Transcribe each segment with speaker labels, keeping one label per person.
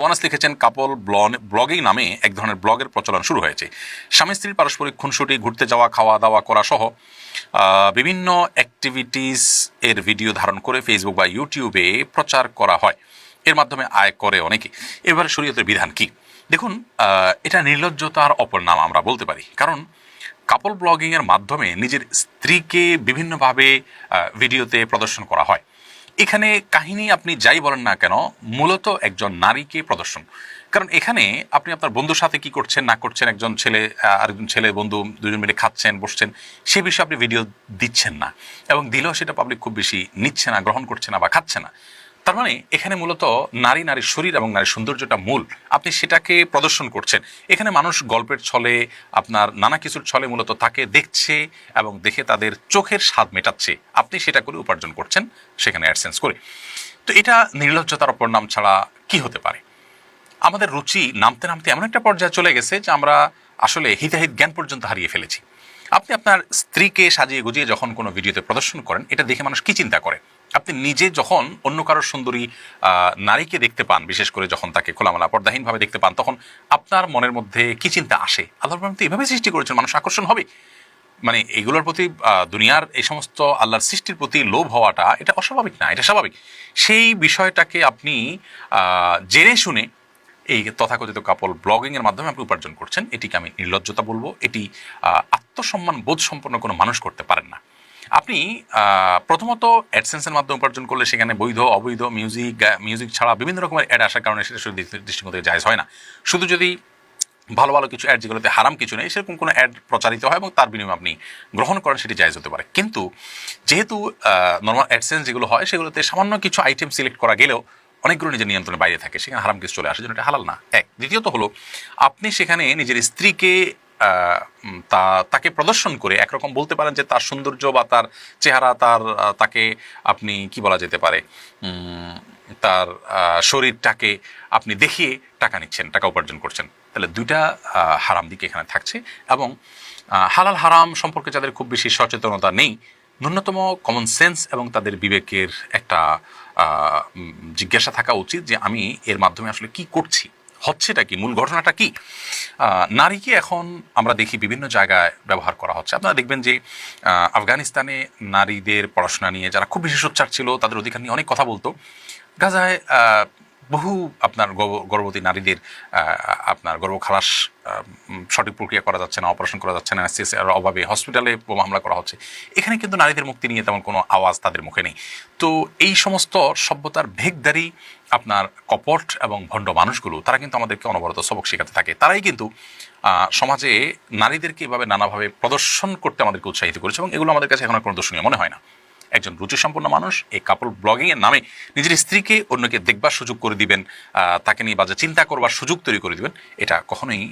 Speaker 1: ওয়ানাস লিখেছেন, কাপল ব্লগিং নামে এক ধরনের ব্লগের প্রচলন শুরু হয়েছে। স্বামী, স্ত্রীর পারস্পরিক খুনসুটি, ঘুরতে যাওয়া, খাওয়া দাওয়া করা সহ বিভিন্ন অ্যাক্টিভিটিস এর ভিডিও ধারণ করে ফেসবুক বা ইউটিউবে প্রচার করা হয়। এর মাধ্যমে আয় করে অনেকে। এবারে শরীয়তের বিধান কি? দেখুন এটা নির্লজ্জতার অপর নাম আমরা বলতে পারি। কারণ, কাপল ব্লগিং এর মাধ্যমে নিজের স্ত্রীকে বিভিন্নভাবে ভিডিওতে প্রদর্শন করা হয়। এখানে কাহিনী আপনি যাই বলেন না কেন, মূলত একজন নারীকে প্রদর্শন। কারণ এখানে আপনি আপনার বন্ধুর সাথে কি করছেন, না করছেন, একজন ছেলে আরেকজন ছেলে, বন্ধু, দুজন মিলে খাচ্ছেন, বসছেন, সে বিষয়ে আপনি ভিডিও দিচ্ছেন না। এবং দিলেও সেটা পাবলিক খুব বেশি নিচ্ছে না, গ্রহণ করছে না বা খাচ্ছে না। তার মানে এখানে মূলত নারী নারীর শরীর এবং নারীর সৌন্দর্যটা মূল। আপনি সেটাকে প্রদর্শন করছেন। এখানে মানুষ গল্পের ছলে, আপনার নানা কিছুর ছলে মূলত তাকে দেখছে এবং দেখে তাদের চোখের স্বাদ মেটাচ্ছে। আপনি সেটা করে উপার্জন করছেন, সেখানে অ্যাডসেন্স করে। তো এটা নির্লজ্জতার অপর নাম ছাড়া কি হতে পারে? আমাদের রুচি নামতে নামতে এমন একটা পর্যায়ে চলে গেছে যে আমরা আসলে হিতাহিত জ্ঞান পর্যন্ত হারিয়ে ফেলেছি। আপনি আপনার স্ত্রীকে সাজিয়ে গুজিয়ে যখন কোনো ভিডিওতে প্রদর্শন করেন, এটা দেখে মানুষ কি চিন্তা করে? আপনি নিজে যখন অন্য কারোর সুন্দরী নারীকে দেখতে পান, বিশেষ করে যখন তাকে খোলামেলা, পর্দাহীনভাবে দেখতে পান, তখন আপনার মনের মধ্যে কি চিন্তা আসে? আল্লাহ তো এভাবে সৃষ্টি করেছেন, মানুষ আকর্ষণ হবে। মানে এগুলোর প্রতি দুনিয়ার এই সমস্ত আল্লাহর সৃষ্টির প্রতি লোভ হওয়াটা, এটা অস্বাভাবিক না, এটা স্বাভাবিক। সেই বিষয়টাকে আপনি জেনে শুনে এই তথাকথিত কাপল ব্লগিং এর মাধ্যমে আপনি উপার্জন করছেন। এটিকে আমি নির্লজ্জতা বলব। এটি আত্মসম্মান বোধ সম্পন্ন কোনো মানুষ করতে পারেন না। আপনি প্রথমত অ্যাডসেন্সের মাধ্যমে উপার্জন করলে সেখানে বৈধ, অবৈধ মিউজিক মিউজিক ছাড়া বিভিন্ন রকমের অ্যাড আসার কারণে সেটা শুধু দৃষ্টিকোণ থেকে জায়জ হয় না। শুধু যদি ভালো ভালো কিছু অ্যাড যেগুলোতে হারাম কিছু নেই, সেরকম কোনো অ্যাড প্রচারিত হয় এবং তার বিনিময়ে আপনি গ্রহণ করেন, সেটি জায়জ হতে পারে। কিন্তু যেহেতু নর্মাল অ্যাডসেন্স যেগুলো হয়, সেগুলোতে সামান্য কিছু আইটেম সিলেক্ট করা গেলেও অনেকগুলো নিজের নিয়ন্ত্রণের বাইরে থাকে। সেখানে হারাম কিছু চলে আসে জন্য এটা হালাল না। এক। দ্বিতীয়ত হলো, আপনি সেখানে নিজের স্ত্রীকে তা তাকে প্রদর্শন করে একরকম বলতে পারেন যে তার সৌন্দর্য বা তার চেহারা, তার তাকে আপনি কি বলা যেতে পারে? তার শরীরটাকে আপনি দেখিয়ে টাকা নিচ্ছেন, টাকা উপার্জন করছেন। তাহলে দুইটা হারাম দিকে এখানে থাকছে এবং হালাল হারাম সম্পর্কে যাদের খুব বেশি সচেতনতা নেই, ন্যূনতম কমন সেন্স এবং তাদের বিবেকের একটা জিজ্ঞাসা থাকা উচিত যে আমি এর মাধ্যমে আসলে কি করছি? হচ্ছেটা কি? মূল ঘটনাটা কি? নারীকে এখন আমরা দেখি বিভিন্ন জায়গায় ব্যবহার করা হচ্ছে। আপনারা দেখবেন যে আফগানিস্তানে নারীদের পড়াশোনা নিয়ে যারা খুব বেশি সোচ্চার ছিল, তাদের অধিকার নিয়ে অনেক কথা বলতো। গাজায় বহু আপনার গর্ভ- গর্ভবতী নারীদের আপনার গর্ভ খালাস সঠিক প্রক্রিয়া করা যাচ্ছে না অপারেশন করা যাচ্ছে না এর অভাবে হসপিটালে হামলা করা হচ্ছে। এখানে কিন্তু নারীদের মুক্তি নিয়ে তেমন কোনো আওয়াজ তাদের মুখে নেই। তো এই সমস্ত সভ্যতার ভেগদারি আপনার কপট এবং ভণ্ড মানুষগুলো, তারা কিন্তু আমাদেরকে অনবরত সবক শেখাতে থাকে। তারাই কিন্তু সমাজে নারীদেরকে এভাবে নানাভাবে প্রদর্শন করতে আমাদেরকে উৎসাহিত করেছে এবং এগুলো আমাদের কাছে এখন আর কোনো দর্শনীয় মনে হয় না। একজন রুচিসম্পন্ন মানুষ, এই কাপল ব্লগিং এর নামে নিজের স্ত্রীকে অন্যকে দেখবার সুযোগ করে দিবেন তাকে নিয়ে বাজে চিন্তা করবার সুযোগ তৈরি করে দিবেন, এটা কখনোই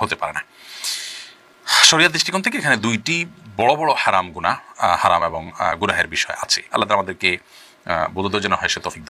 Speaker 1: হতে পারে না। শরিয়ার দৃষ্টিকোণ থেকে এখানে দুইটি বড় বড় হারাম গুণা হারাম এবং গুনাহের বিষয় আছে। আল্লাহ আমাদেরকে বোধ যেন হয় সে তফিক